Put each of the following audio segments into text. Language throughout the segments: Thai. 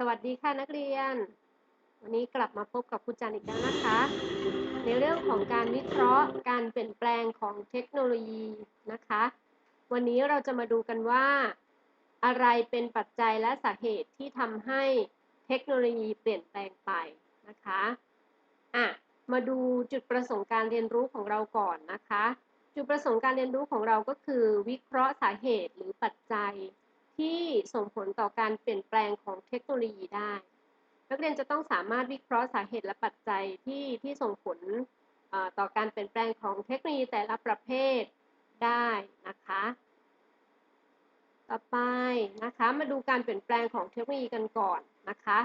สวัสดีค่ะนักเรียน วันนี้กลับมาพบกับครูจันอีกแล้วนะคะ ในเรื่องของการวิเคราะห์การเปลี่ยนแปลงของเทคโนโลยีนะคะ วันนี้เราจะมาดูกันว่า อะไรเป็นปัจจัยและสาเหตุที่ทำให้เทคโนโลยีเปลี่ยนแปลงไปนะคะอะมาดูจุดประสงค์การเรียนรู้ของเราก่อนนะคะ จุดประสงค์การเรียนรู้ของเราก็คือ วิเคราะห์สาเหตุหรือปัจจัย ที่ส่งผลต่อการเปลี่ยนแปลงของเทคโนโลยีได้ นักเรียนจะต้องสามารถวิเคราะห์สาเหตุและปัจจัยที่ที่ส่งผลต่อการเปลี่ยนแปลงของเทคโนโลยีแต่ละประเภทได้นะคะ ต่อไปนะคะมาดูการเปลี่ยนแปลงของเทคโนโลยีกันก่อนนะคะ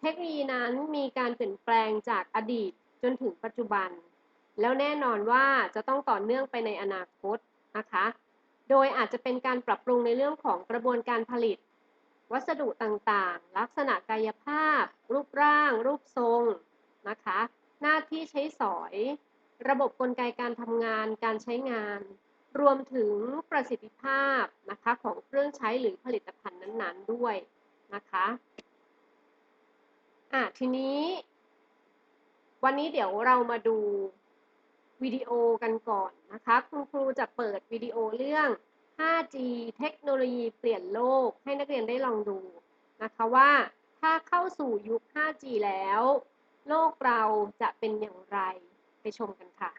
เทคโนโลยีนั้นมีการเปลี่ยนแปลงจากอดีตจนถึงปัจจุบัน แล้วแน่นอนว่าจะต้องต่อเนื่องไปในอนาคตนะคะ โดยอาจจะเป็นการปรับปรุงในเรื่องของกระบวนการผลิต วัสดุต่างๆ ลักษณะกายภาพ รูปร่าง รูปทรงนะคะ หน้าที่ใช้สอย ระบบกลไกการทำงาน การใช้งาน รวมถึงประสิทธิภาพนะคะของเครื่องใช้หรือผลิตภัณฑ์นั้นๆด้วยนะคะอะทีนี้ วันนี้เดี๋ยวเรามาดู วิดีโอกันก่อนนะคะ คุณครูจะเปิดวิดีโอเรื่อง 5G เทคโนโลยีเปลี่ยนโลกให้นักเรียนได้ลองดูนะคะว่าถ้าเข้าสู่ยุค 5G แล้ว โลกเราจะเป็นอย่างไรไปชมกันค่ะ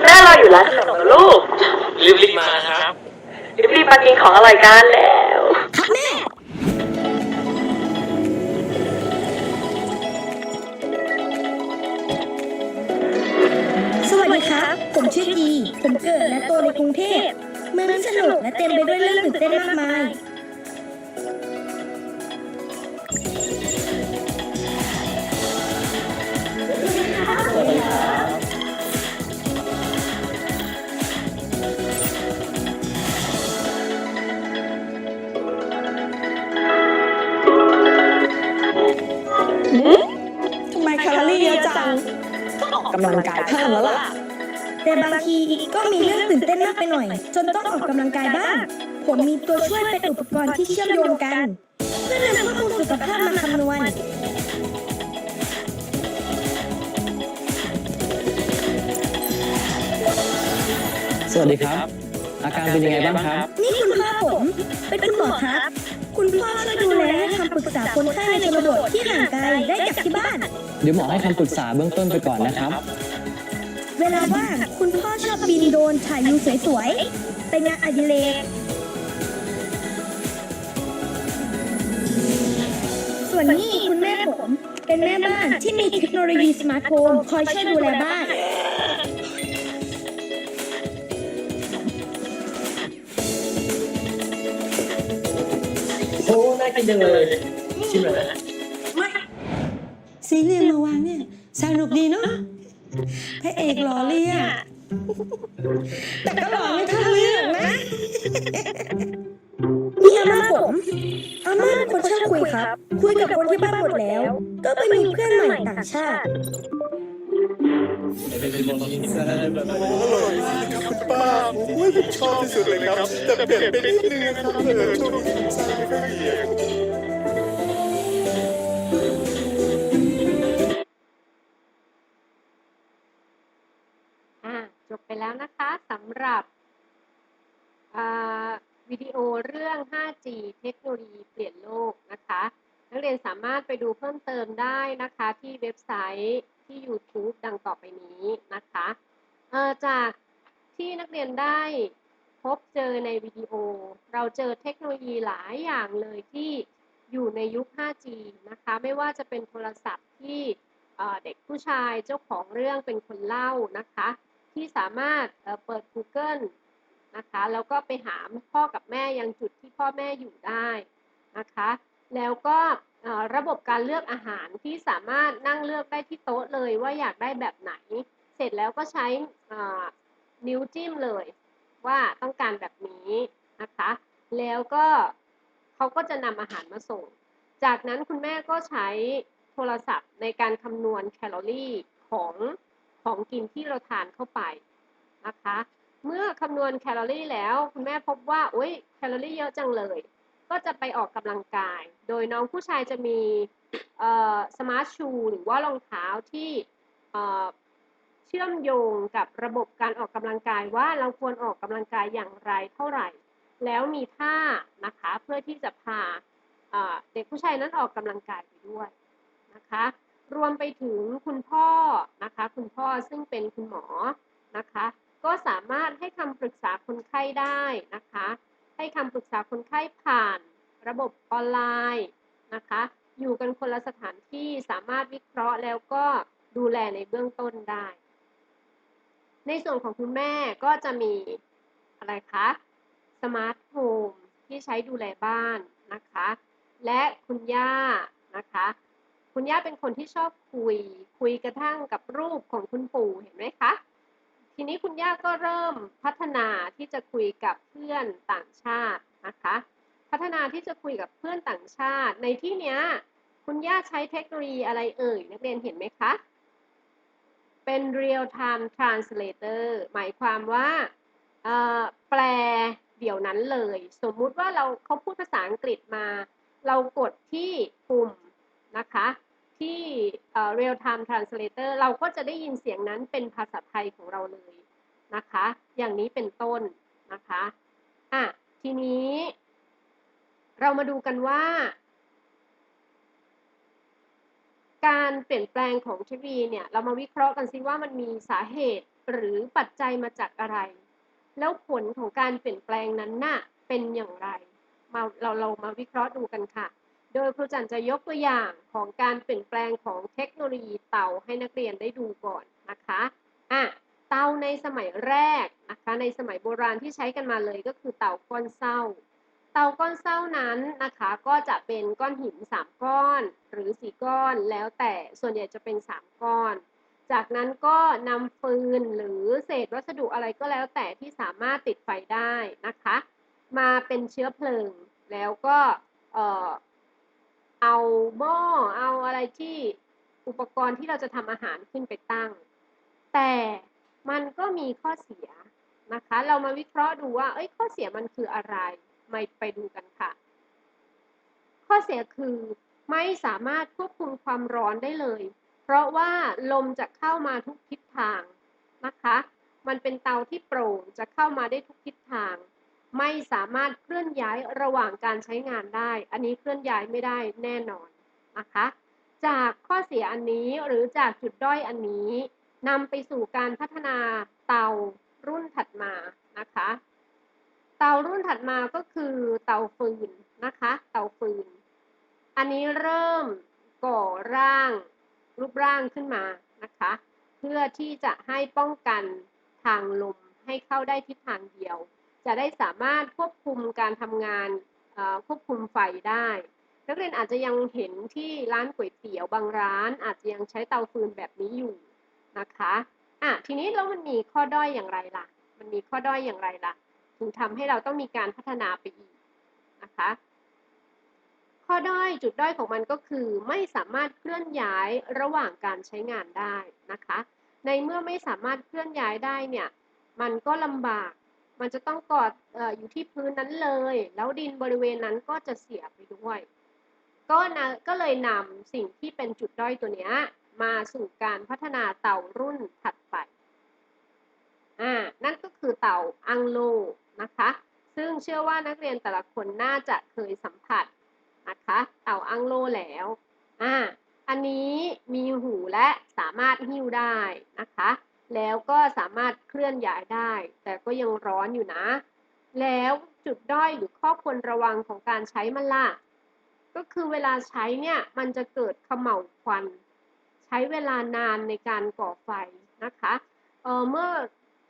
แม่เราอยู่ร้านขนมนะลูก รีบรีบๆมานะครับ รีบๆมากิน ของอร่อยกันแล้ว จนต้องออกกำลังกายบ้าง ผมมีตัวช่วยเป็นอุปกรณ์ที่เชื่อมโยงกัน เพื่อนำข้อมูลสุขภาพมาคำนวณ สวัสดีครับ อาการเป็นยังไงบ้างครับ นี่คุณพ่อผม เป็นคุณหมอครับ คุณพ่อช่วยดูแลและคำปรึกษาคนไข้ในชนบทที่ห่างไกลได้จากที่บ้าน เดี๋ยวหมอให้คำปรึกษาเบื้องต้นไปก่อนนะครับเว ลาว่างคุณพ่อชอบบินโดรนถ่ายวิวสวยๆ เป็นงานอดิเรก ส่วนนี้คุณแม่ผม เป็นแม่บ้านที่มีเทคโนโลยีสมาร์ทโฮมคอยช่วยดูแลบ้านโอ้น่ากินจังเลยชิมเลยนะซีเรียลมาวางเนี่ยสนุกดีเนาะ พระเอกหล่อเรียแต่ก็หล่อไม่เท่าเรื่องนะนี่อาม่าผมอาม่าเป็นคนชอบคุยครับ คุยกับคนที่บ้านหมดแล้ว ก็ไปมีเพื่อนใหม่ต่างชาติป้าผมว่าผมชอบที่สุดเลยครับ แต่เปลี่ยนไปนิดนึงนะครับเออช่วงนี้ผมสร้างไม่ค่อยดีำหรับวิดีโอเรื่อง 5G เทคโนโลยีเปลี่ยนโลกนะคะ นักเรียนสามารถไปดูเพิ่มเติมได้นะคะที่เว็บไซต์ที่ YouTube ดังต่อไปนี้นะคะจากที่นักเรียนได้พบเจอในวิดีโอ เราเจอเทคโนโลยีหลายอย่างเลยที่อยู่ในยุค 5G นะคะ ไม่ว่าจะเป็นโทรศัพท์ที่เด็กผู้ชายเจ้าของเรื่องเป็นคนเล่านะคะ ที่สามารถเปิด Google นะคะแล้วก็ไปหาพ่อกับแม่ยังจุดที่พ่อแม่อยู่ได้นะคะ แล้วก็ระบบการเลือกอาหารที่สามารถนั่งเลือกได้ที่โต๊ะเลยว่าอยากได้แบบไหน เสร็จแล้วก็ใช้นิ้วจิ้มเลย ว่าต้องการแบบนี้นะคะ แล้วก็เขาก็จะนำอาหารมาส่ง จากนั้นคุณแม่ก็ใช้โทรศัพท์ในการคำนวณแคลอรี่ของ ของกินที่เราทานเข้าไปนะคะ เมื่อคำนวณแคลอรี่แล้วคุณแม่พบว่าโอุ้ยแคลอรี่เยอะจังเลย ก็จะไปออกกำลังกาย โดยน้องผู้ชายจะมีสมาร์ทชูหรือว่ารองเท้าที่เชื่อมโยงกับระบบการออกกำลังกายว่าเราควรออกกำลังกายอย่างไรเท่าไหร่ แล้วมีท่านะคะเพื่อที่จะพาเด็กผู้ชายนั้นออกกำลังกายไปด้วยนะคะ รวมไปถึงคุณพ่อนะคะ คุณพ่อซึ่งเป็นคุณหมอนะคะ ก็สามารถให้คำปรึกษาคนไข้ได้นะคะ ให้คำปรึกษาคนไข้ผ่านระบบออนไลน์นะคะ อยู่กันคนละสถานที่สามารถวิเคราะห์แล้วก็ดูแลในเบื้องต้นได้ ในส่วนของคุณแม่ก็จะมีอะไรคะสมาร์ทโฮมที่ใช้ดูแลบ้านนะคะ และคุณย่านะคะ คุณย่าเป็นคนที่ชอบคุย คุยกระทั่งกับรูปของคุณปู่เห็นไหมคะ ทีนี้คุณย่าก็เริ่มพัฒนาที่จะคุยกับเพื่อนต่างชาตินะคะ พัฒนาที่จะคุยกับเพื่อนต่างชาติ ในที่เนี้ยคุณย่าใช้เทคโนโลยีอะไรเอ่ย นักเรียนเห็นไหมคะ เป็น real time translator หมายความว่าเอ่อแปลเดี๋ยวนั้นเลย สมมุติว่าเราเขาพูดภาษาอังกฤษมา เรากดที่ปุ่ม นะคะที่เอ่อ real time translator เราก็จะได้ยินเสียงนั้นเป็นภาษาไทยของเราเลยนะคะ อย่างนี้เป็นต้นนะคะอะทีนี้ เรามาดูกันว่า การเปลี่ยนแปลงของเทคโนโลยีเนี่ย เรามาวิเคราะห์กันซิว่ามันมีสาเหตุหรือปัจจัยมาจากอะไร แล้วผลของการเปลี่ยนแปลงนั้นน่ะเป็นอย่างไรมาเราเรามาวิเคราะห์ดูกันค่ะ โดยครูจันจะยกตัวอย่างของการเปลี่ยนแปลงของเทคโนโลยีเตาให้นักเรียนได้ดูก่อนนะคะอะเตาในสมัยแรกนะคะในสมัยโบราณที่ใช้กันมาเลยก็คือเตาก้อนเศร้า เตาก้อนเศร้านั้นนะคะก็จะเป็นก้อนหิน 3 ก้อนหรือ 4 ก้อนแล้วแต่ส่วนใหญ่จะเป็น 3 ก้อน จากนั้นก็นำฟืนหรือเศษวัสดุอะไรก็แล้วแต่ที่สามารถติดไฟได้นะคะ มาเป็นเชื้อเพลิงแล้วก็เอ่อ เอาหม้อเอาอะไรที่อุปกรณ์ที่เราจะทำอาหารขึ้นไปตั้ง แต่มันก็มีข้อเสียนะคะ เรามาวิเคราะห์ดูว่า เอ้ยข้อเสียมันคืออะไรไมาไปดูกันค่ะ ข้อเสียคือไม่สามารถควบคุมความร้อนได้เลย เพราะว่าลมจะเข้ามาทุกทิศทางนะคะ มันเป็นเตาที่โปร่งจะเข้ามาได้ทุกทิศทาง ไม่สามารถเคลื่อนย้ายระหว่างการใช้งานได้ อันนี้เคลื่อนย้ายไม่ได้แน่นอนนะคะ จากข้อเสียอันนี้หรือจากจุดด้อยอันนี้นำไปสู่การพัฒนาเตารุ่นถัดมานะคะ เตารุ่นถัดมาก็คือเตาฟืนนะคะ เตาฟืน อันนี้เริ่มก่อร่างรูปร่างขึ้นมานะคะ เพื่อที่จะให้ป้องกันทางลมให้เข้าได้ทิศทางเดียว จะได้สามารถควบคุมการทำงานควบคุมไฟได้ นักเรียนอาจจะยังเห็นที่ร้านก๋วยเตี๋ยวบางร้าน อาจจะยังใช้เตาฟืนแบบนี้อยู่นะคะอะทีนี้แล้วมันมีข้อด้อยอย่างไรล่ะ มันมีข้อด้อยอย่างไรล่ะ ถึงทำให้เราต้องมีการพัฒนาไปอีกนะคะข้อด้อยจุดด้อยของมันก็คือไม่สามารถเคลื่อนย้ายระหว่างการใช้งานได้นะคะ ในเมื่อไม่สามารถเคลื่อนย้ายได้เนี่ย มันก็ลำบาก มันจะต้องกอดเอออยู่ที่พื้นนั้นเลย แล้วดินบริเวณนั้นก็จะเสียไปด้วย ก็นะก็เลยนำสิ่งที่เป็นจุดด้อยตัวเนี้ยมาสู่การพัฒนาเต่ารุ่นถัดไป อ่า นั่นก็คือเต่าอังโลนะคะ ซึ่งเชื่อว่านักเรียนแต่ละคนน่าจะเคยสัมผัสนะคะ เต่าอังโลแล้ว อ่า อันนี้มีหูและสามารถหิ้วได้นะคะ แล้วก็สามารถเคลื่อนย้ายได้ แต่ก็ยังร้อนอยู่นะ แล้วจุดด้อยหรือข้อควรระวังของการใช้มันล่ะ ก็คือเวลาใช้เนี่ย มันจะเกิดเขม่าวควัน ใช้เวลานานในการก่อไฟนะคะเออเมื่อ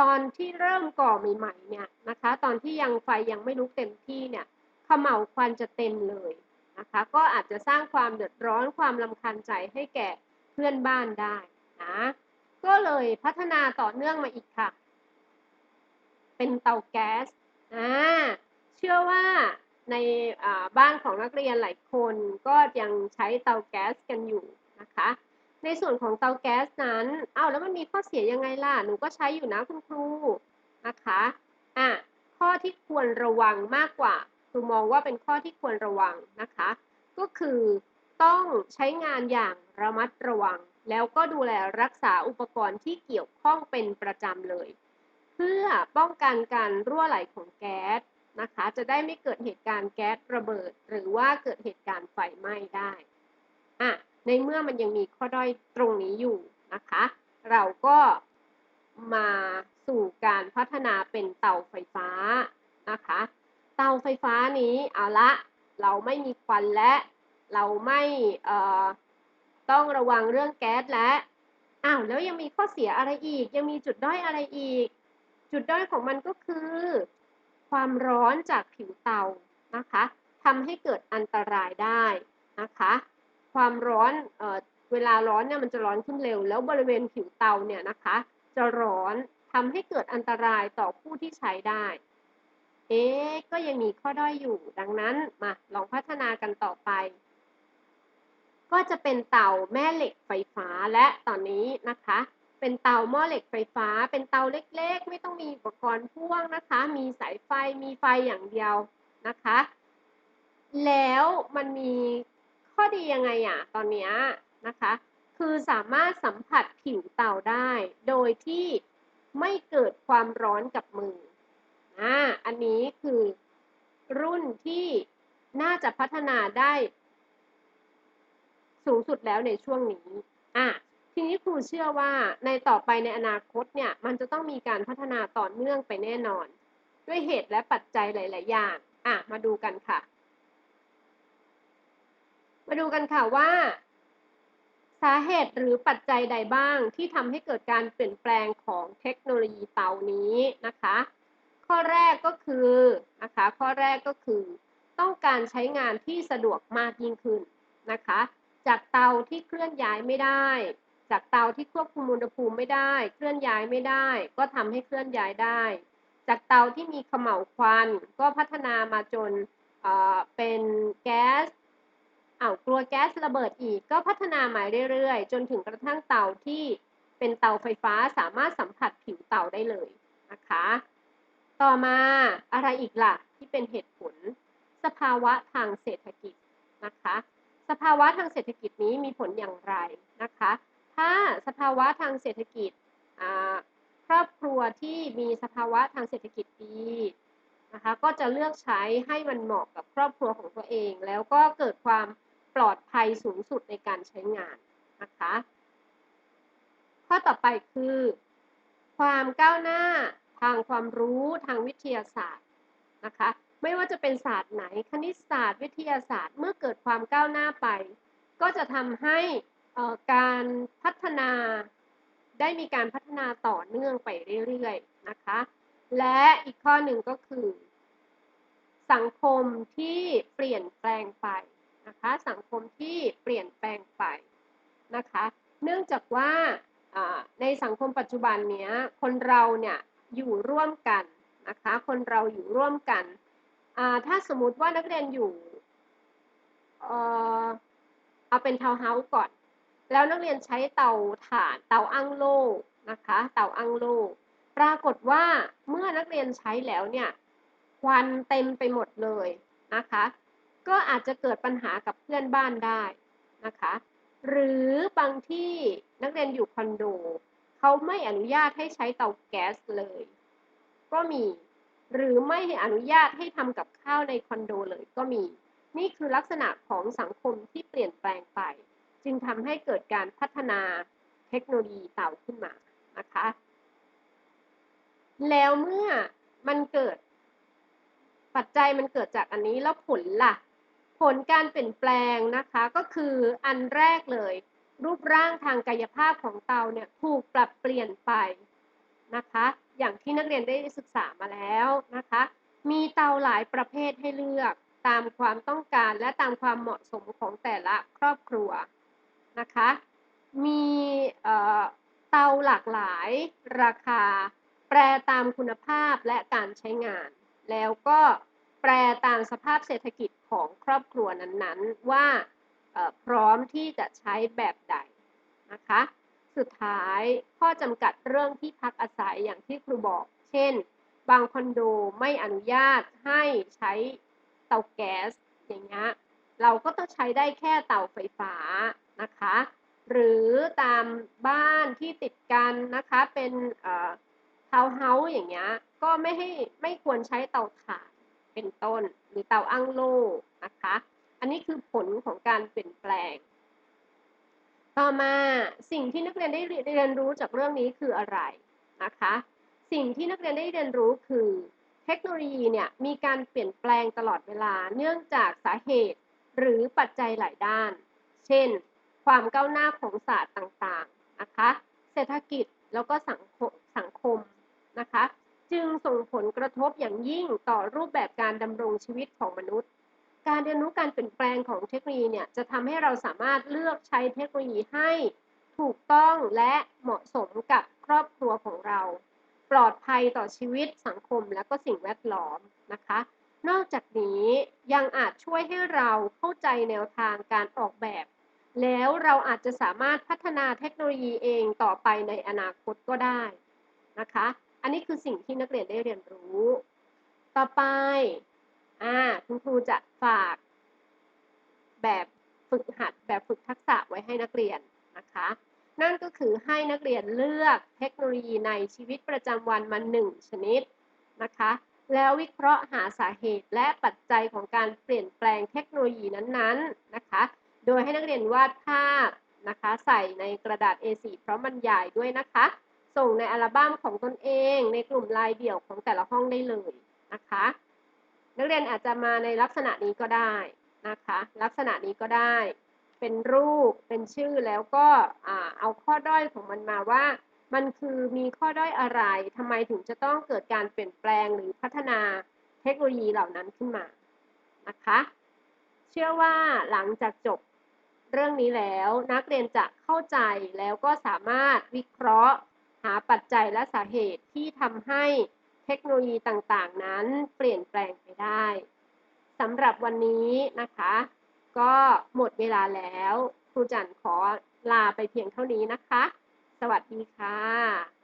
ตอนที่เริ่มก่อใหม่ๆเนี่ยนะคะ ตอนที่ยังไฟยังไม่ลุกเต็มที่เนี่ยเขม่าวควันจะเต็มเลยนะคะ ก็อาจจะสร้างความเดือดร้อนความรำคาญใจให้แก่เพื่อนบ้านได้นะ ก็เลยพัฒนาต่อเนื่องมาอีกค่ะ เป็นเตาแก๊สอ่าเชื่อว่าในบ้านของนักเรียนหลายคนก็ยังใช้เตาแก๊สกันอยู่นะคะ ในส่วนของเตาแก๊สนั้นเอ้าแล้วมันมีข้อเสียยังไงล่ะ หนูก็ใช้อยู่นะคุณครูนะคะอะข้อที่ควรระวังมากกว่าครูมองว่าเป็นข้อที่ควรระวังนะคะ ก็คือต้องใช้งานอย่างระมัดระวัง แล้วก็ดูแลรักษาอุปกรณ์ที่เกี่ยวข้องเป็นประจำเลย เพื่อป้องกันการรั่วไหลของแก๊สนะคะ จะได้ไม่เกิดเหตุการณ์แก๊สระเบิด หรือว่าเกิดเหตุการณ์ไฟไหม้ได้อะในเมื่อมันยังมีข้อด้อยตรงนี้อยู่นะคะ เราก็มาสู่การพัฒนาเป็นเตาไฟฟ้านะคะ เตาไฟฟ้านี้เอาละเราไม่มีควันและเราไม่เอ่อ ต้องระวังเรื่องแก๊สและอ้าวแล้วยังมีข้อเสียอะไรอีก ยังมีจุดด้อยอะไรอีก จุดด้อยของมันก็คือ ความร้อนจากผิวเตานะคะทำให้เกิดอันตรายได้นะคะ ความร้อนเอ่อเวลาร้อนเนี่ยมันจะร้อนขึ้นเร็ว แล้วบริเวณผิวเตาเนี่ยนะคะ จะร้อนทำให้เกิดอันตรายต่อผู้ที่ใช้ได้ เอ๊ก็ยังมีข้อด้อยอยู่ ดังนั้นมาลองพัฒนากันต่อไป ก็จะเป็นเตาแม่เหล็กไฟฟ้าและตอนนี้นะคะ เป็นเตาหม้อเหล็กไฟฟ้า เป็นเตาเล็กๆ ไม่ต้องมีอุปกรณ์พ่วงนะคะ มีสายไฟมีไฟอย่างเดียวนะคะ แล้วมันมีข้อดียังไงอะตอนเนี้ยนะคะ คือสามารถสัมผัสผิวเตาได้ โดยที่ไม่เกิดความร้อนกับมืออ่าอันนี้คือรุ่นที่น่าจะพัฒนาได้ สูงสุดแล้วในช่วงนี้อะทีนี้ครูเชื่อว่าในต่อไปในอนาคตเนี่ยมันจะต้องมีการพัฒนาต่อเนื่องไปแน่นอน ด้วยเหตุและปัจจัยหลาย ๆ อย่างอะมาดูกันค่ะ มาดูกันค่ะว่า สาเหตุหรือปัจจัยใดบ้างที่ทำให้เกิดการเปลี่ยนแปลงของเทคโนโลยีเตานี้นะคะ ข้อแรกก็คือนะคะข้อแรกก็คือ ต้องการใช้งานที่สะดวกมากยิ่งขึ้นนะคะ จากเตาที่เคลื่อนย้ายไม่ได้ จากเตาที่ควบคุมอุณหภูมิไม่ได้ เคลื่อนย้ายไม่ได้ ก็ทำให้เคลื่อนย้ายได้ จากเตาที่มีขม่าวควัน ก็พัฒนามาจนเเป็นแก๊สอ้าวกลัวแก๊สระเบิดอีกก็พัฒนามาเรื่อยๆ จนถึงกระทั่งเตาที่เป็นเตาไฟฟ้าสามารถสัมผัสผิวเตาได้เลยนะคะ ต่อมาอะไรอีกล่ะที่เป็นเหตุผล สภาวะทางเศรษฐกิจ สภาวะทางเศรษฐกิจนี้มีผลอย่างไรนะคะ ถ้าสภาวะทางเศรษฐกิจครอบครัวที่มีสภาวะทางเศรษฐกิจดีนะคะก็จะเลือกใช้ให้มันเหมาะกับครอบครัวของตัวเอง แล้วก็เกิดความปลอดภัยสูงสุดในการใช้งานนะคะข้อต่อไปคือ ความก้าวหน้าทางความรู้ทางวิทยาศาสตร์นะคะ ไม่ว่าจะเป็นศาสตร์ไหน คณิตศาสตร์วิทยาศาสตร์ เมื่อเกิดความก้าวหน้าไป ก็จะทำให้การพัฒนาได้มีการพัฒนาต่อเนื่องไปเรื่อยๆนะคะ และอีกข้อหนึ่งก็คือ สังคมที่เปลี่ยนแปลงไปนะคะสังคมที่เปลี่ยนแปลงไปนะคะ เนื่องจากว่าในสังคมปัจจุบันเนี้ยคนเราเนี่ยอยู่ร่วมกันนะคะ คนเราอยู่ร่วมกัน ถ้าสมมติว่านักเรียนอยู่เอ่อเอาเป็นทาวน์เฮาส์ก่อน แล้วนักเรียนใช้เตาถ่านเตาอั้งโล่นะคะ เตาอั้งโล่ปรากฏว่าเมื่อนักเรียนใช้แล้วเนี่ยควันเต็มไปหมดเลยนะคะ ก็อาจจะเกิดปัญหากับเพื่อนบ้านได้นะคะ หรือบางที่นักเรียนอยู่คอนโดเขาไม่อนุญาตให้ใช้เตาแก๊สเลย ก็มี หรือไม่อนุญาตให้ทำกับข้าวในคอนโดเลยก็มี นี่คือลักษณะของสังคมที่เปลี่ยนแปลงไป จึงทำให้เกิดการพัฒนาเทคโนโลยีเตาขึ้นมานะคะ แล้วเมื่อมันเกิด ปัจจัยมันเกิดจากอันนี้แล้วผลล่ะ ผลการเปลี่ยนแปลงนะคะก็คืออันแรกเลย รูปร่างทางกายภาพของเตาเนี่ยถูกปรับเปลี่ยนไปนะคะ อย่างที่นักเรียนได้ศึกษามาแล้วนะคะ มีเตาหลายประเภทให้เลือกตามความต้องการและตามความเหมาะสมของแต่ละครอบครัวนะคะ มีเตาหลากหลายราคา แปรตามคุณภาพและการใช้งาน แล้วก็แปรตามสภาพเศรษฐกิจของครอบครัวนั้นๆ ว่าพร้อมที่จะใช้แบบใดนะคะ สุดท้ายข้อจำกัดเรื่องที่พักอาศัยอย่างที่ครูบอก เช่น บางคอนโดไม่อนุญาตให้ใช้เตาแก๊สอย่างเงี้ยเราก็ต้องใช้ได้แค่เตาไฟฟ้านะคะ หรือตามบ้านที่ติดกันนะคะเป็นทาวน์เฮาส์อย่างเงี้ยก็ไม่ให้ไม่ควรใช้เตาถ่านเป็นต้น หรือเตาอั้งโล่นะคะ อันนี้คือผลของการเปลี่ยนแปลง ต่อมาสิ่งที่นักเรียนได้เรียนรู้จากเรื่องนี้คืออะไรนะคะ สิ่งที่นักเรียนได้เรียนรู้คือเทคโนโลยีเนี่ยมีการเปลี่ยนแปลงตลอดเวลาเนื่องจากสาเหตุ หรือปัจจัยหลายด้าน เช่น ความก้าวหน้าของศาสตร์ต่างๆนะคะ เศรษฐกิจแล้วก็สังคมสังคมนะคะ จึงส่งผลกระทบอย่างยิ่งต่อรูปแบบการดำรงชีวิตของมนุษย์ การเรียนรู้การเปลี่ยนแปลงของเทคโนโลยีเนี่ยจะทำให้เราสามารถเลือกใช้เทคโนโลยีให้ถูกต้องและเหมาะสมกับครอบครัวของเรา ปลอดภัยต่อชีวิตสังคมและก็สิ่งแวดล้อมนะคะ นอกจากนี้ยังอาจช่วยให้เราเข้าใจแนวทางการออกแบบ แล้วเราอาจจะสามารถพัฒนาเทคโนโลยีเองต่อไปในอนาคตก็ได้นะคะ อันนี้คือสิ่งที่นักเรียนได้เรียนรู้ ต่อไป อ่าคุณครูจะฝากแบบฝึกหัดแบบฝึกทักษะไว้ให้นักเรียนนะคะ นั่นก็คือให้นักเรียนเลือกเทคโนโลยีในชีวิตประจำวันมาหนึ่งชนิดนะคะ แล้ววิเคราะห์หาสาเหตุและปัจจัยของการเปลี่ยนแปลงเทคโนโลยีนั้นๆนะคะ โดยให้นักเรียนวาดภาพนะคะ ใส่ในกระดาษ A4 พร้อมบรรยายด้วยนะคะ ส่งในอัลบั้มของตนเอง ในกลุ่มรายเดี่ยวของแต่ละห้องได้เลยนะคะ นักเรียนอาจจะมาในลักษณะนี้ก็ได้นะคะ ลักษณะนี้ก็ได้ เป็นรูปเป็นชื่อแล้วก็เอาข้อด้อยของมันมาว่า มันคือมีข้อด้อยอะไรทำไมถึงจะต้องเกิดการเปลี่ยนแปลงหรือพัฒนาเทคโนโลยีเหล่านั้นขึ้นมานะคะเชื่อว่าหลังจากจบเรื่องนี้แล้วนักเรียนจะเข้าใจแล้วก็สามารถวิเคราะห์ หาปัจจัยและสาเหตุที่ทำให้ เทคโนโลยีต่างๆ นั้นเปลี่ยนแปลงไปได้สำหรับวันนี้นะคะ ก็หมดเวลาแล้ว ครูจันขอลาไปเพียงเท่านี้นะคะ สวัสดีค่ะ